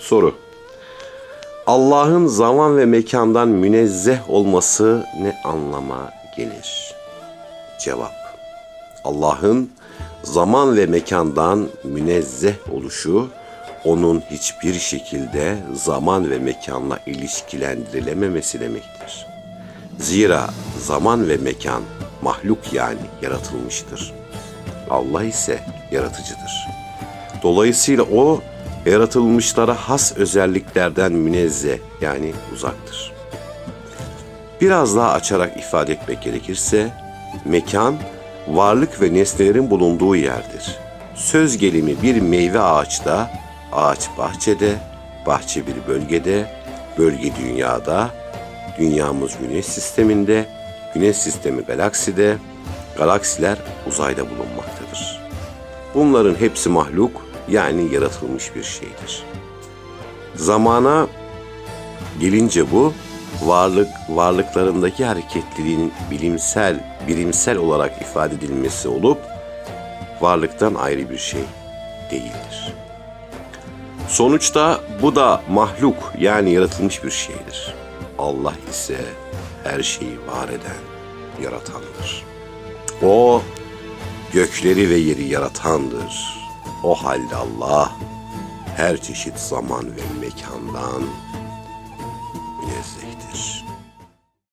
Soru. Allah'ın zaman ve mekandan münezzeh olması ne anlama gelir? Cevap. Allah'ın zaman ve mekandan münezzeh oluşu, onun hiçbir şekilde zaman ve mekanla ilişkilendirilememesi demektir. Zira zaman ve mekan mahluk yani yaratılmıştır. Allah ise yaratıcıdır. Dolayısıyla o yaratılmışlara has özelliklerden münezzeh yani uzaktır. Biraz daha açarak ifade etmek gerekirse, mekan varlık ve nesnelerin bulunduğu yerdir. Söz gelimi bir meyve ağaçta, ağaç bahçede, bahçe bir bölgede, bölge dünyada, dünyamız güneş sisteminde, güneş sistemi galakside, galaksiler uzayda bulunmaktadır. Bunların hepsi mahluk yani yaratılmış bir şeydir. Zamana gelince bu varlık varlıklarındaki hareketliliğin bilimsel birimsel olarak ifade edilmesi olup varlıktan ayrı bir şey değildir. Sonuçta bu da mahluk yani yaratılmış bir şeydir. Allah ise her şeyi var eden, yaratandır. O gökleri ve yeri yaratandır. O halde Allah her çeşit zaman ve mekandan